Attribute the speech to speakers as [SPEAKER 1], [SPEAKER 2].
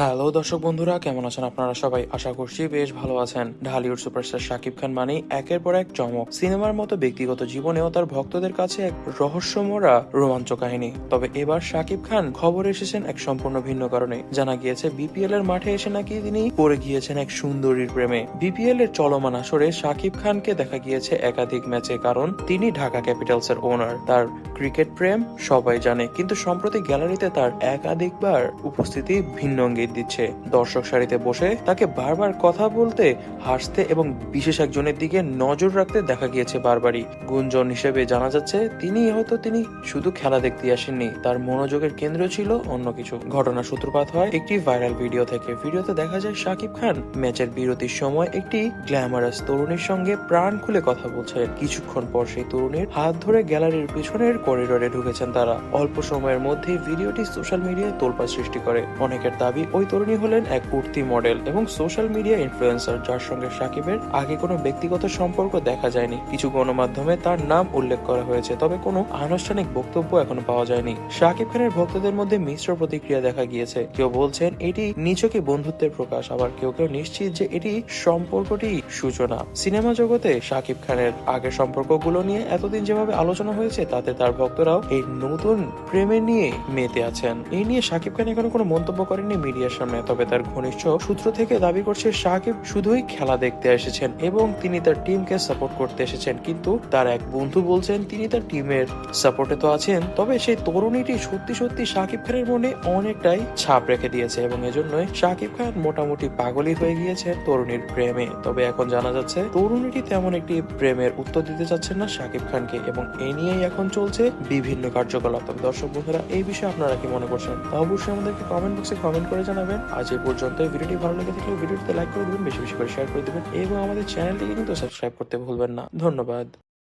[SPEAKER 1] Hello দর্শক বন্ধুরা, কেমন আছেন আপনারা সবাই? আশা করছি বেশ ভালো আছেন। ঢালিউড সুপারস্টার শাকিব খান মানে একের পর এক চমক। সিনেমার মতো ব্যক্তিগত জীবনেও তার ভক্তদের কাছে এক রহস্যমরা রোমাঞ্চ কাহিনী। তবে এবার শাকিব খান খবর এসেছেন এক সম্পূর্ণ ভিন্ন কারণে। জানা গিয়েছে, বিপিএল এর মাঠে এসে নাকি তিনি পড়ে গিয়েছেন এক সুন্দরীর প্রেমে। বিপিএল এর চলমান আসরে শাকিব খানকে দেখা গিয়েছে একাধিক ম্যাচে, কারণ তিনি ঢাকা ক্যাপিটালস এর ওনার। তার ক্রিকেট প্রেম সবাই জানে, কিন্তু সম্প্রতি গ্যালারিতে তার একাধিকবার উপস্থিতি ভিন্ন ইঙ্গিত দিচ্ছে। দর্শক সারিতে বসে তাকে বারবার কথা বলতে, হাসতে এবং বিশেষ একজনের দিকে নজর রাখতে দেখা গিয়েছে বারবারই। গুঞ্জন হিসেবে জানা যাচ্ছে, তিনি হয়তো তিনি শুধু খেলা দেখতে আসেননি, তার মনোযোগের কেন্দ্র ছিল অন্য কিছু। ঘটনা সূত্রপাত হয় একটি ভাইরাল ভিডিও থেকে। ভিডিওতে দেখা যায় শাকিব খান ম্যাচের বিরতির সময় একটি গ্ল্যামারাস তরুণীর সঙ্গে প্রাণ খুলে কথা বলছে। কিছুক্ষণ পর সেই তরুণীর হাত ধরে গ্যালারির পিছনের করিডোরে ঢুকেছেন তারা। অল্প সময়ের মধ্যে ভিডিওটি সোশ্যাল মিডিয়ায় তোলপাড় সৃষ্টি করে। অনেকের দাবি ওই তরুণী হলেন এক উঠতি মডেল এবং সোশ্যাল মিডিয়া ইনফ্লুয়েন্সার যার সঙ্গে সাকিবের আগে কোনো ব্যক্তিগত সম্পর্ক দেখা যায়নি। কিছু গণমাধ্যমে তার নাম উল্লেখ করা হয়েছে, তবে কোনো আনুষ্ঠানিক বক্তব্য এখনও পাওয়া যায়নি। শাকিব খানের ভক্তদের মধ্যে মিশ্র প্রতিক্রিয়া দেখা গিয়েছে। কেউ বলছেন, এটি নিছকে বন্ধুত্বের প্রকাশ আবার কেউ কেউ নিশ্চিত যে এটি সম্পর্কটি সূচনা। সিনেমা জগতে শাকিব খানের আগের সম্পর্কগুলো নিয়ে এতদিন যেভাবে আলোচনা হয়েছে, তাতে তার ভক্তরাও এই নতুন প্রেমে নিয়ে মেতে আছেন। এই নিয়ে শাকিব খান এখনও কোনো মন্তব্য করেননি তার ঘনিষ্ঠ সূত্র থেকে দাবি করছে শাকিব শুধুই খেলা দেখতে এসেছেন এবং তিনি তার টিমকে সাপোর্ট করতে এসেছেন। কিন্তু তার এক বন্ধু বলছেন, তিনি তার টিমের সাপোর্টে তো আছেন, তবে সেই তরুণীটি সত্যি সত্যি শাকিব খানের মনে অনেকটাই ছাপ রেখে দিয়েছে এবং এজন্যই শাকিব খান মোটামুটি পাগলই হয়ে গিয়েছে তরুণীর প্রেমে। তবে এখন জানা যাচ্ছে, তরুণীটি তেমন একটি প্রেমের উত্তর দিতে চাচ্ছেন না শাকিব খানকে এবং এই নিয়েই এখন চলছে বিভিন্ন কার্যকলাপ। তবে দর্শক বন্ধুরা, এই বিষয়ে আপনারা কি মনে করছেন? তা অবশ্যই আমাদেরকে কমেন্ট বক্সে কমেন্ট করে জানাবেন। আজ এই পর্যন্ত ভিডিওটি ভালো লেগে থাকলে ভিডিওটিতে লাইক করে দেবেন, বেশি বেশি করে শেয়ার করে দেবেন, এবং আমাদের চ্যানেলটিকে কিন্তু সাবস্ক্রাইব করতে ভুলবেন না। ধন্যবাদ।